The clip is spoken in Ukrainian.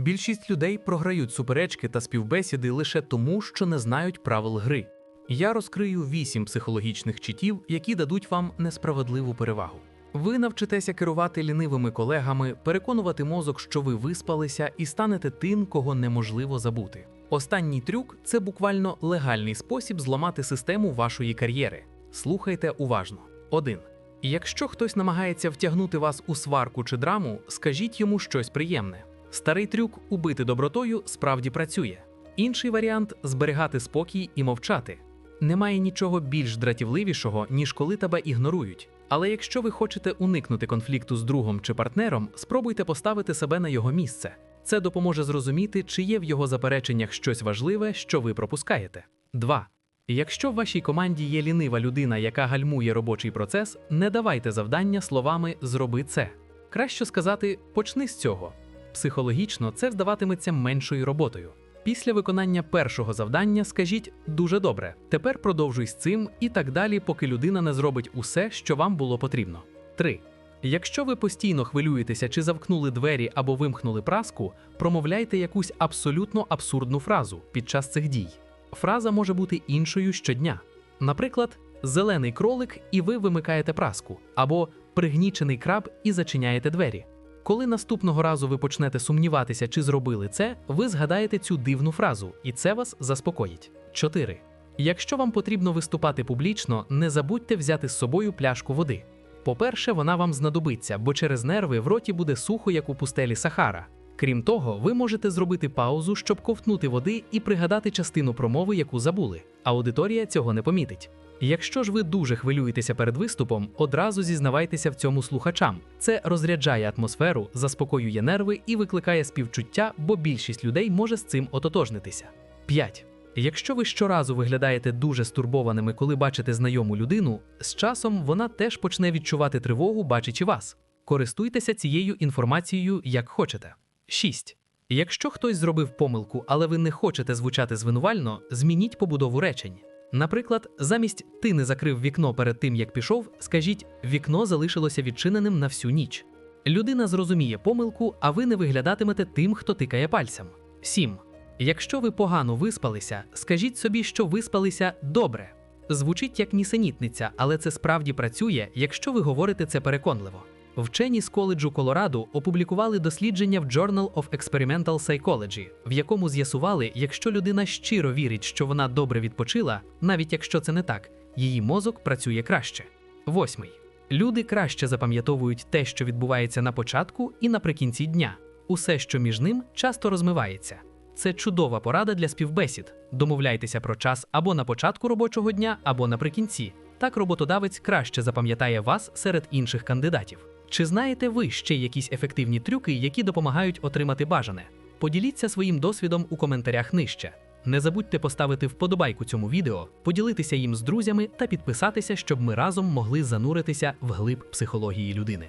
Більшість людей програють суперечки та співбесіди лише тому, що не знають правил гри. Я розкрию вісім психологічних читів, які дадуть вам несправедливу перевагу. Ви навчитеся керувати лінивими колегами, переконувати мозок, що ви виспалися, і станете тим, кого неможливо забути. Останній трюк це буквально легальний спосіб зламати систему вашої кар'єри. Слухайте уважно. 1. Якщо хтось намагається втягнути вас у сварку чи драму, скажіть йому щось приємне. Старий трюк убити добротою справді працює. Інший варіант зберігати спокій і мовчати. Немає нічого більш дратівливішого, ніж коли тебе ігнорують. Але якщо ви хочете уникнути конфлікту з другом чи партнером, спробуйте поставити себе на його місце. Це допоможе зрозуміти, чи є в його запереченнях щось важливе, що ви пропускаєте. 2. Якщо в вашій команді є лінива людина, яка гальмує робочий процес, не давайте завдання словами Зроби це. Краще сказати почни з цього. Психологічно це здаватиметься меншою роботою. Після виконання першого завдання скажіть дуже добре, тепер продовжуй з цим і так далі, поки людина не зробить усе, що вам було потрібно. 3. Якщо ви постійно хвилюєтеся чи завкнули двері або вимкнули праску, промовляйте якусь абсолютно абсурдну фразу під час цих дій. Фраза може бути іншою щодня. Наприклад, зелений кролик, і ви вимикаєте праску, або пригнічений краб і зачиняєте двері. Коли наступного разу ви почнете сумніватися, чи зробили це, ви згадаєте цю дивну фразу, і це вас заспокоїть. 4. Якщо вам потрібно виступати публічно, не забудьте взяти з собою пляшку води. По-перше, вона вам знадобиться, бо через нерви в роті буде сухо, як у пустелі Сахара. Крім того, ви можете зробити паузу, щоб ковтнути води і пригадати частину промови, яку забули. Аудиторія цього не помітить. Якщо ж ви дуже хвилюєтеся перед виступом, одразу зізнавайтеся в цьому слухачам. Це розряджає атмосферу, заспокоює нерви і викликає співчуття, бо більшість людей може з цим ототожнитися. 5. Якщо ви щоразу виглядаєте дуже стурбованими, коли бачите знайому людину, з часом вона теж почне відчувати тривогу, бачачи вас. Користуйтеся цією інформацією як хочете. 6. Якщо хтось зробив помилку, але ви не хочете звучати звинувально, змініть побудову речень. Наприклад, замість ти не закрив вікно перед тим, як пішов, скажіть вікно залишилося відчиненим на всю ніч. Людина зрозуміє помилку, а ви не виглядатимете тим, хто тикає пальцем. 7. Якщо ви погано виспалися, скажіть собі, що виспалися добре. Звучить як нісенітниця, але це справді працює, якщо ви говорите це переконливо. Вчені з коледжу Колорадо опублікували дослідження в Journal of Experimental Psychology, в якому з'ясували, якщо людина щиро вірить, що вона добре відпочила, навіть якщо це не так, її мозок працює краще. Восьмий. Люди краще запам'ятовують те, що відбувається на початку і наприкінці дня. Усе, що між ним, часто розмивається. Це чудова порада для співбесід. Домовляйтеся про час або на початку робочого дня, або наприкінці. Так роботодавець краще запам'ятає вас серед інших кандидатів. Чи знаєте ви ще якісь ефективні трюки, які допомагають отримати бажане? Поділіться своїм досвідом у коментарях нижче. Не забудьте поставити вподобайку цьому відео, поділитися їм з друзями та підписатися, щоб ми разом могли зануритися в глиб психології людини.